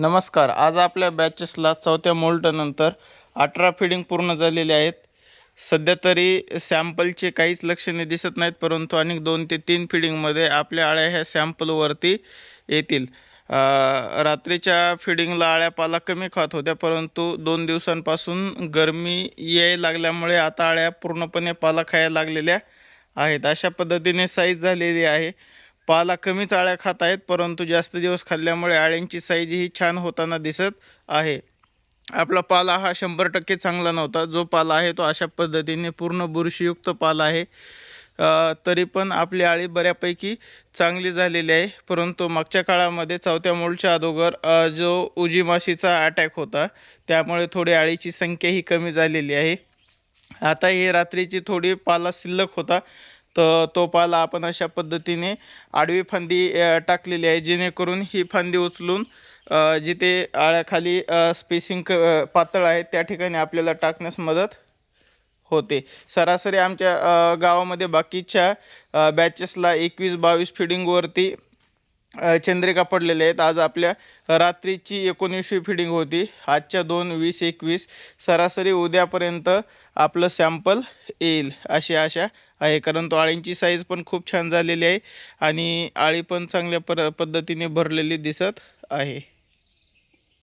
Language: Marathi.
नमस्कार. आज आपल्या बॅचेसला चौथ्या मोल्टनंतर अठरा फिडिंग पूर्ण झालेले आहेत. सध्या तरी सॅम्पलचे काहीच लक्षणे दिसत नाहीत परंतु अनेक दोन ते तीन फिडिंगमध्ये आपल्या आळ्या ह्या सॅम्पलवरती येतील. रात्रीच्या फिडिंगला आळ्या पाला कमी खात होत्या परंतु दोन दिवसांपासून गरमी याय लागल्यामुळे आता आळ्या पूर्णपणे पाला खायला लागलेल्या आहेत. अशा पद्धतीने साईज झालेली आहे. पाला कमीच आळ्या खात आहेत परंतु जास्त दिवस खाल्ल्यामुळे आळ्यांची साईज ही छान होताना दिसत आहे. आपला पाला हा शंभर टक्के चांगला नव्हता. जो पाला आहे तो अशा पद्धतीने पूर्ण बुरशीयुक्त पाला आहे. तरी पण आपली आळी बऱ्यापैकी चांगली झालेली आहे. परंतु मागच्या काळामध्ये चौथ्या मोलच्या अगोदर जो उजी माशीचा अटॅक होता त्यामुळे थोडी आळीची संख्याही कमी झालेली आहे. आता ही रात्रीची थोडी पाला शिल्लक होता. तर तो पाला आपण अशा पद्धतीने आडवी फांदी टाकलेली आहे जेणेकरून ही फांदी उचलून जिथे आळ्याखाली स्पेसिंग क पातळ आहे त्या ठिकाणी आपल्याला टाकण्यास मदत होते. सरासरी आमच्या गावामध्ये बाकीच्या बॅचेसला एकवीस बावीस फिडिंगवरती चंद्रिका पडलेल्या आहेत. आज आपल्या रात्रीची एकोणीसवी फिडिंग होती. आजच्या दोन वीस एकवीस सरासरी उद्यापर्यंत आपलं सॅम्पल येईल अशी आशा आहे. कारण तो आळींची साईज पण खूप छान झालेली आहे आणि आळी पण चांगल्या पर पद्धतीने भरलेली दिसत आहे.